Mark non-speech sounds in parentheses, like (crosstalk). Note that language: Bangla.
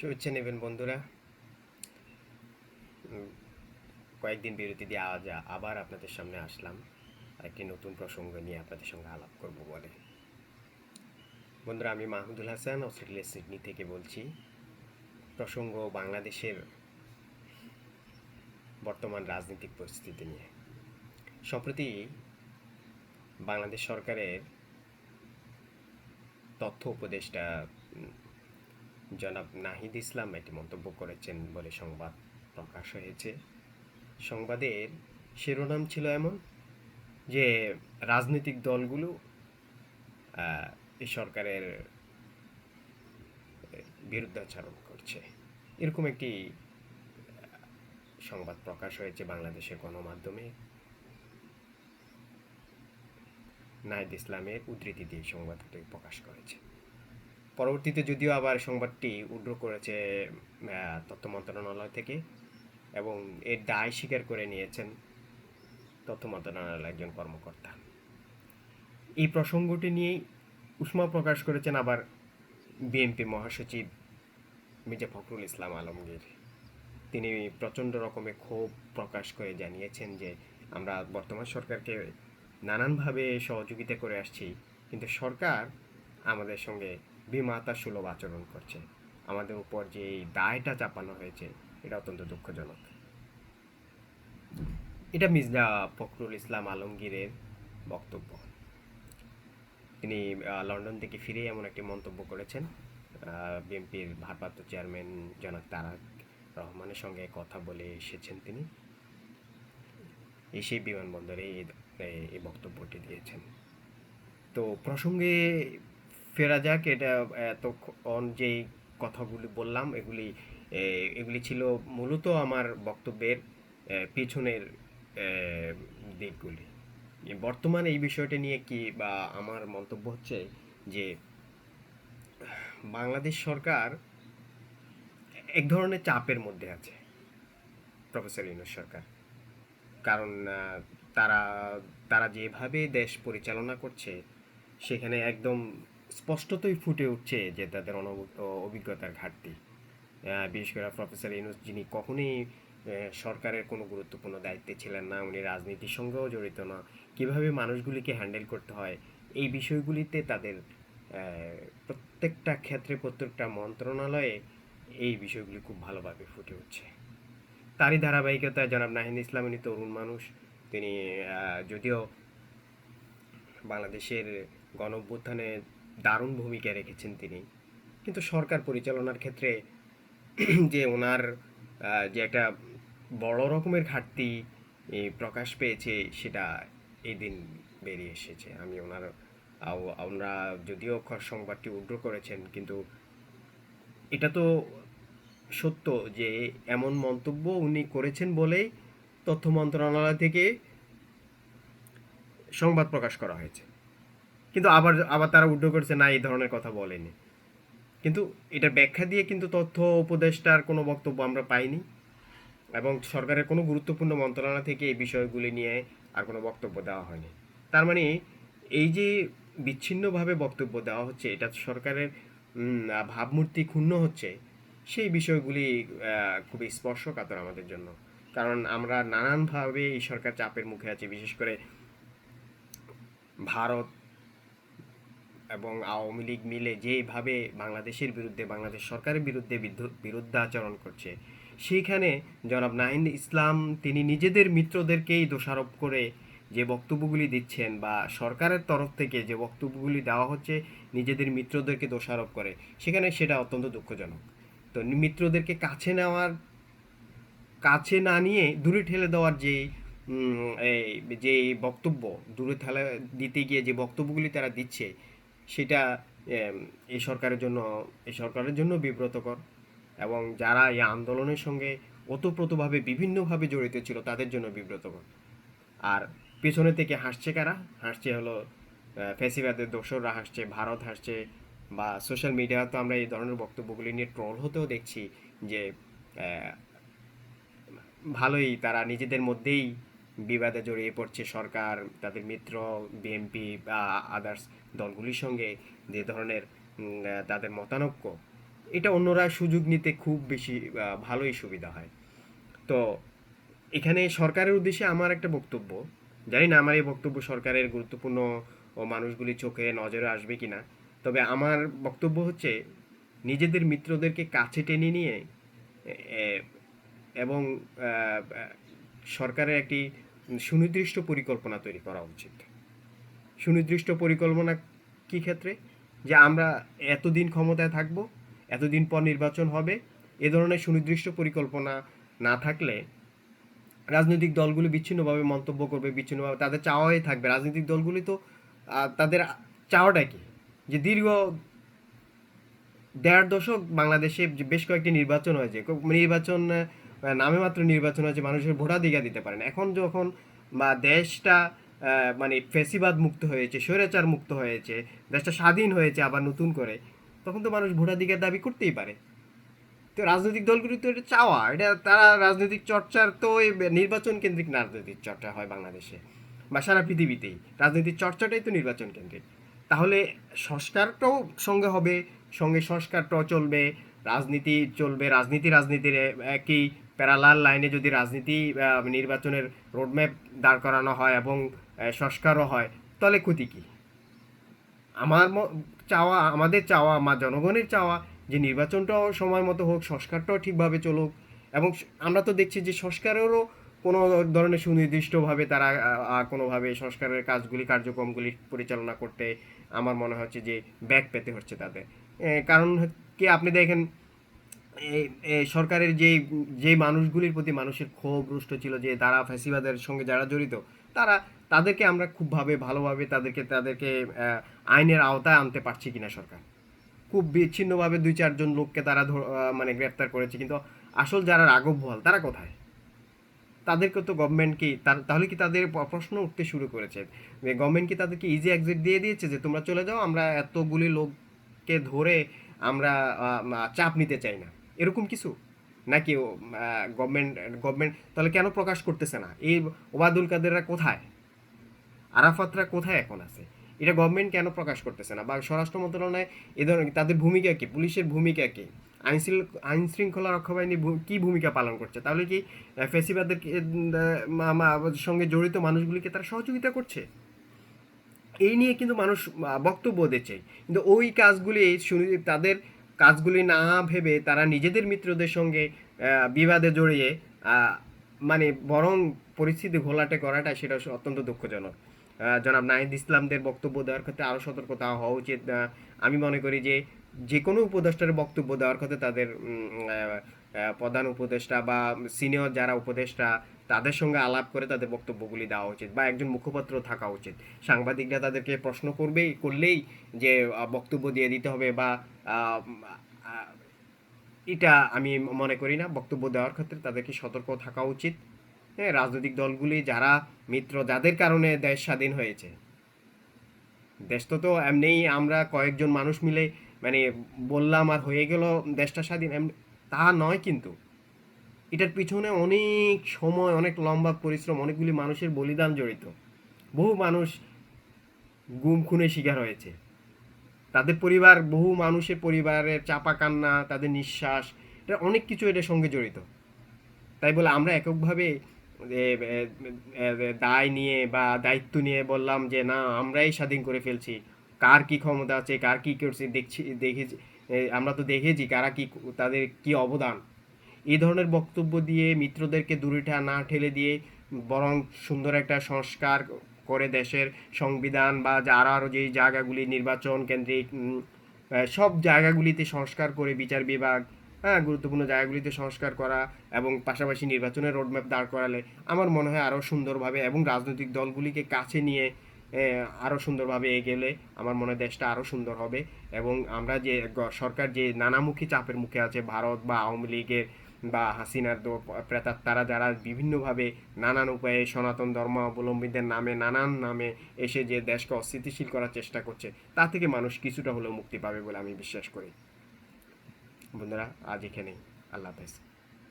শুভেচ্ছা নেবেন বন্ধুরা। কয়েকদিন বিরতি দিয়ে আজ আবার আপনাদের সামনে আসলাম। একটি নতুন প্রসঙ্গ নিয়ে আপনাদের সঙ্গে আলাপ করব বলে। বন্ধুরা, আমি মাহমুদুল হাসান, অস্ট্রেলিয়া, সিডনি থেকে বলছি। প্রসঙ্গ বাংলাদেশের বর্তমান রাজনৈতিক পরিস্থিতি নিয়ে। সম্প্রতি বাংলাদেশ সরকারের তথ্য উপদেষ্টা জনাব নাহিদ ইসলাম একটি মন্তব্য করেছেন বলে সংবাদ প্রকাশ হয়েছে। সংবাদের শিরোনাম ছিল এমন যে, রাজনৈতিক দলগুলো এই সরকারের বিরুদ্ধাচরণ করছে। এরকম একটি সংবাদ প্রকাশ হয়েছে বাংলাদেশের গণমাধ্যমে। নাহিদ ইসলামের উদ্ধৃতি দিয়ে সংবাদটি প্রকাশ করেছে। পরবর্তীতে যদিও আবার সংবাদটি উড্র করেছে তথ্য মন্ত্রণালয় থেকে এবং এর দায় স্বীকার করে নিয়েছেন তথ্য মন্ত্রণালয়ের একজন কর্মকর্তা। এই প্রসঙ্গটি নিয়েই উষ্মা প্রকাশ করেছেন আবার বিএনপি মহাসচিব মির্জা ফখরুল ইসলাম আলমগীর। তিনি প্রচণ্ড রকমের ক্ষোভ প্রকাশ করে জানিয়েছেন যে, আমরা বর্তমান সরকারকে নানানভাবে সহযোগিতা করে আসছি, কিন্তু সরকার আমাদের সঙ্গে বিমাতা সুলভ আচরণ করছে আমাদের উপর যে এই দায়টা চাপানো হয়েছে, এটা অত্যন্ত দুঃখজনক। এটা মির্জা ফখরুল ইসলাম আলমগীরের বক্তব্য। তিনি লন্ডন থেকে ফিরে এমন একটি মন্তব্য করেছেন। বিএনপির ভারপ্রাপ্ত চেয়ারম্যান জনাব তারাক রহমানের সঙ্গে কথা বলে এসেছেন তিনি। এসে বিমানবন্দরে এই বক্তব্যটি দিয়েছেন। তো প্রসঙ্গে ফেরা যাক, এটা, এতক্ষণ যেই কথাগুলি বললাম, এগুলি এগুলি ছিল মূলত আমার বক্তব্যের পিছনের দিকগুলি। বর্তমানে এই বিষয়টা নিয়ে কি বা আমার মন্তব্য হচ্ছে যে, বাংলাদেশ সরকার এক ধরনের চাপের মধ্যে আছে, প্রফেসর ইউনুস সরকার। কারণ তারা তারা যেভাবে দেশ পরিচালনা করছে, সেখানে একদম স্পষ্টতই ফুটে উঠছে যে তাদের অভিজ্ঞতার ঘাটতি। বিশেষ করে প্রফেসর ইউনুস, যিনি কখনোই সরকারের কোনো গুরুত্বপূর্ণ দায়িত্বে ছিলেন না, উনি রাজনীতির সঙ্গেও জড়িত না। কীভাবে মানুষগুলিকে হ্যান্ডেল করতে হয়, এই বিষয়গুলিতে তাদের প্রত্যেকটা ক্ষেত্রে প্রত্যেকটা মন্ত্রণালয়ে এই বিষয়গুলি খুব ভালোভাবে ফুটে উঠছে। তারই ধারাবাহিকতায় জনাব নাহিদ ইসলাম, উনি তরুণ মানুষ। তিনি যদিও বাংলাদেশের গণ দারুণ ভূমিকা রেখেছেন তিনি। কিন্তু সরকার পরিচালনার ক্ষেত্রে (clears throat) যে ওনার যে একটা বড় রকমের ঘাটতি প্রকাশ পেয়েছে, সেটা এই দিন বেরিয়ে এসেছে। আমি ওনার আমরা যদিও সংবাদটি উড্র করেছেন, কিন্তু এটা তো সত্য যে এমন মন্তব্য উনি করেছেন বলেই তথ্য মন্ত্রণালয় থেকে সংবাদ প্রকাশ করা হয়েছে। কিন্তু আবার আবার তারা উল্টো করছে, না, এই ধরনের কথা বলেনি। কিন্তু এটা ব্যাখ্যা দিয়ে কিন্তু তথ্য উপদেষ্টার কোনো বক্তব্য আমরা পাইনি এবং সরকারের কোনো গুরুত্বপূর্ণ মন্ত্রণালয় থেকে এই বিষয়গুলি নিয়ে আর কোনো বক্তব্য দেওয়া হয়নি। তার মানে এই যে বিচ্ছিন্নভাবে বক্তব্য দেওয়া হচ্ছে, এটা সরকারের ভাবমূর্তি ক্ষুণ্ণ হচ্ছে, সেই বিষয়গুলি খুবই স্পর্শকাতর আমাদের জন্য। কারণ আমরা নানানভাবে এই সরকার চাপের মুখে আছি, বিশেষ করে ভারত এবং আওয়ামী লীগ মিলে যেভাবে বাংলাদেশের বিরুদ্ধে, বাংলাদেশ সরকারের বিরুদ্ধে বিরুদ্ধাচরণ করছে, সেইখানে জনাব নাহিন ইসলাম, তিনি নিজেদের মিত্রদেরকেই দোষারোপ করে যে বক্তব্যগুলি দিচ্ছেন বা সরকারের তরফ থেকে যে বক্তব্যগুলি দেওয়া হচ্ছে, নিজেদের মিত্রদেরকে দোষারোপ করে, সেখানে সেটা অত্যন্ত দুঃখজনক। তো মিত্রদেরকে কাছে নেওয়ার, কাছে না নিয়ে দূরে ঠেলে দেওয়ার যে যে বক্তব্য, দূরে ঠেলে দিতে গিয়ে যে বক্তব্যগুলি তারা দিচ্ছে সেটা এই সরকারের জন্য এই সরকারের জন্য বিব্রতকর এবং যারা এই আন্দোলনের সঙ্গে ওতপ্রোতভাবে বিভিন্নভাবে জড়িত ছিল তাদের জন্য বিব্রতকর। আর পেছনে থেকে হাসছে কারা? হাসছে হলো আহ, ফ্যাসিবাদের দোসররা হাসছে ভারত হাসছে বা সোশ্যাল মিডিয়া তো আমরা এই ধরনের বক্তব্যগুলি নিয়ে ট্রল হতেও দেখছি যে ভালোই তারা নিজেদের মধ্যেই বিবাদে জড়িয়ে পড়ছে সরকার, তাদের মিত্র, বিএনপি বা আদার্স দলগুলির সঙ্গে যে ধরনের তাদের মতানৈক্য, এটা অন্যরা সুযোগ নিতে খুব বেশি ভালোই সুবিধা হয়। তো এখানে সরকারের উদ্দেশ্যে আমার একটা বক্তব্য, জানি না আমার এই বক্তব্য সরকারের গুরুত্বপূর্ণ ও মানুষগুলি চোখে নজরে আসবে কিনা, তবে আমার বক্তব্য হচ্ছে নিজেদের মিত্রদেরকে কাছে টেনে নিয়ে এবং সরকারের একটি সুনির্দিষ্ট পরিকল্পনা তৈরি করা উচিত। সুনির্দিষ্ট পরিকল্পনা কি ক্ষেত্রে? যে আমরা এতদিন ক্ষমতায় থাকব, এতদিন পর নির্বাচন হবে, এ ধরনের সুনির্দিষ্ট পরিকল্পনা না থাকলে রাজনৈতিক দলগুলি বিচ্ছিন্নভাবে মন্তব্য করবে, বিচ্ছিন্নভাবে তাদের চাওয়াই থাকবে। রাজনৈতিক দলগুলি তো তাদের চাওয়াটা কি? যে দীর্ঘ দেড় দশক বাংলাদেশে বেশ কয়েকটি নির্বাচন হয়েছে নির্বাচন নামে মাত্র নির্বাচন হয়েছে, মানুষের ভোটাধিকার দিতে পারেন এখন যখন, বা দেশটা মানে ফেসিবাদ মুক্ত হয়েছে, স্বৈরাচার মুক্ত হয়েছে, দেশটা স্বাধীন হয়েছে আবার নতুন করে, তখন তো মানুষ ভোটাধিকার দাবি করতেই পারে। তো রাজনৈতিক দলগুলি তো এটা চাওয়া, এটা তারা রাজনৈতিক চর্চার তো নির্বাচন কেন্দ্রিক রাজনৈতিক চর্চা হয় বাংলাদেশে, বা সারা পৃথিবীতেই। রাজনৈতিক চর্চাটাই তো নির্বাচন কেন্দ্রিক। তাহলে সংস্কারটাও সঙ্গে হবে, সঙ্গে সংস্কারটাও চলবে, রাজনীতি চলবে, রাজনীতি, রাজনীতির একই প্যারালাল লাইনে যদি রাজনীতি নির্বাচনের রোডম্যাপ দাঁড় করানো হয় এবং সংস্কারও হয়, তাহলে ক্ষতি কী? আমার চাওয়া, আমাদের চাওয়া, আমার জনগণের চাওয়া যে নির্বাচনটাও সময় মতো হোক, সংস্কারটাও ঠিকভাবে চলুক এবং আমরা তো দেখছি যে সংস্কারেরও কোনো ধরনের সুনির্দিষ্টভাবে তারা কোনোভাবে সংস্কারের কাজগুলি, কার্যক্রমগুলি পরিচালনা করতে আমার মনে হচ্ছে যে ব্যাগ পেতে হচ্ছে তাদের। কারণ কি আপনি দেখেন সরকারের যে যে মানুষগুলির প্রতি মানুষের ক্ষোভ রুষ্ট ছিল, যে তারা ফ্যাসিবাদের সঙ্গে যারা জড়িত, তারা, তাদেরকে আমরা খুবভাবে, ভালোভাবে তাদেরকে তাদেরকে আইনের আওতায় আনতে পারছি কিনা সরকার? খুব বিচ্ছিন্নভাবে দুই, চারজন লোককে তারা মানে গ্রেপ্তার করেছে, কিন্তু আসল যারা রাঘব তারা কোথায়? তাদেরকে তো গভর্নমেন্ট কি তাহলে কি তাদের প্রশ্ন উঠতে শুরু করেছে? গভর্নমেন্ট কি তাদেরকে ইজি এক্সিট দিয়ে দিয়েছে, যে তোমরা চলে যাও, আমরা এতগুলি লোককে ধরে আমরা চাপ নিতে চাই না? এরকম কিছু? নাকি গভর্নমেন্ট গভর্নমেন্ট তাহলে কেন প্রকাশ করতেছে না? এই ওবায়দুল কাদেররা কোথায়? আরাফাতরা কোথায় এখন আছে? এটা গভর্নমেন্ট কেন প্রকাশ করতেছে না? বা স্বরাষ্ট্র মন্ত্রণালয় এ ধরনের তাদের ভূমিকা কি? পুলিশের ভূমিকা কি? আইন আইন শৃঙ্খলা রক্ষা বাহিনী কি ভূমিকা পালন করছে? তাহলে কি মা- সঙ্গে জড়িত মানুষগুলিকে তারা সহযোগিতা করছে? এই নিয়ে কিন্তু মানুষ বক্তব্য দিচ্ছে। কিন্তু ওই কাজগুলি তাদের কাজগুলি না ভেবে তারা নিজেদের মিত্রদের সঙ্গে বিবাদে জড়িয়ে মানে বরং পরিস্থিতি ঘোলাটে করাটা সেটা অত্যন্ত দুঃখজনক। জনাব নাহিদ ইসলামদের বক্তব্য দেওয়ার ক্ষেত্রে আরও সতর্কতা হওয়া উচিত। আমি মনে করি যে যে কোনো উপদেষ্টার বক্তব্য দেওয়ার ক্ষেত্রে তাদের প্রধান উপদেষ্টা বা সিনিয়র যারা উপদেষ্টা, তাদের সঙ্গে আলাপ করে তাদের বক্তব্যগুলি দেওয়া উচিত বা একজন মুখপাত্র থাকা উচিত। সাংবাদিকরা তাদেরকে প্রশ্ন করবেই, করলেই যে বক্তব্য দিয়ে দিতে হবে বা এটা আমি মনে করি না, বক্তব্য দেওয়ার ক্ষেত্রে তাদেরকে সতর্ক থাকা উচিত। হ্যাঁ রাজনৈতিক দলগুলি যারা মিত্র, যাদের কারণে দেশ স্বাধীন হয়েছে। দেশ তো তো এমনিই আমরা কয়েকজন মানুষ মিলে মানে বললাম আর হয়ে গেল, দেশটা স্বাধীন তা নয় কিন্তু। এটার পিছনে অনেক সময়, অনেক লম্বা পরিশ্রম, অনেকগুলি মানুষের বলিদান জড়িত। বহু মানুষ গুম খুনে শিকার হয়েছে। তাদের পরিবার, বহু মানুষের পরিবারের চাপা কান্না, তাদের নিঃশ্বাস, এটা অনেক কিছু এটার সঙ্গে জড়িত। তাই বলে আমরা এককভাবে দায় নিয়ে বা দায়িত্ব নিয়ে বললাম যে, না, আমরাই স্বাধীন করে ফেলছি। কার কি ক্ষমতা আছে, কার কি করছে, দেখছি, দেখেছি। আমরা তো দেখেছি কারা কি তাদের কি অবদান। এই ধরনের বক্তব্য দিয়ে মিত্রদেরকে দূরেটা না ঠেলে দিয়ে বরং সুন্দর একটা সংস্কার করে দেশের সংবিধান বা আরও আরও যেই জায়গাগুলি নির্বাচন কেন্দ্রিক সব জায়গাগুলিতে সংস্কার করে বিচার বিভাগ হ্যাঁ গুরুত্বপূর্ণ জায়গাগুলিতে সংস্কার করা এবং পাশাপাশি নির্বাচনের রোডম্যাপ দাঁড় করালে আমার মনে হয় আরও সুন্দরভাবে এবং রাজনৈতিক দলগুলিকে কাছে নিয়ে আরও সুন্দরভাবে এগেলে আমার মনে হয় দেশটা আরও সুন্দর হবে। এবং আমরা যে সরকার যে নানামুখী চাপের মুখে আছে, ভারত বা আওয়ামী লীগের বা হাসিনার দো- তারা যারা বিভিন্নভাবে নানান উপায়ে সনাতন ধর্মাবলম্বীদের নামে, নানান নামে এসে যে দেশকে অস্থিতিশীল করার চেষ্টা করছে, তা থেকে মানুষ কিছুটা হলেও মুক্তি পাবে বলে আমি বিশ্বাস করি। বন্ধুরা, আজ এখানেই। আল্লাহ হাফেজ।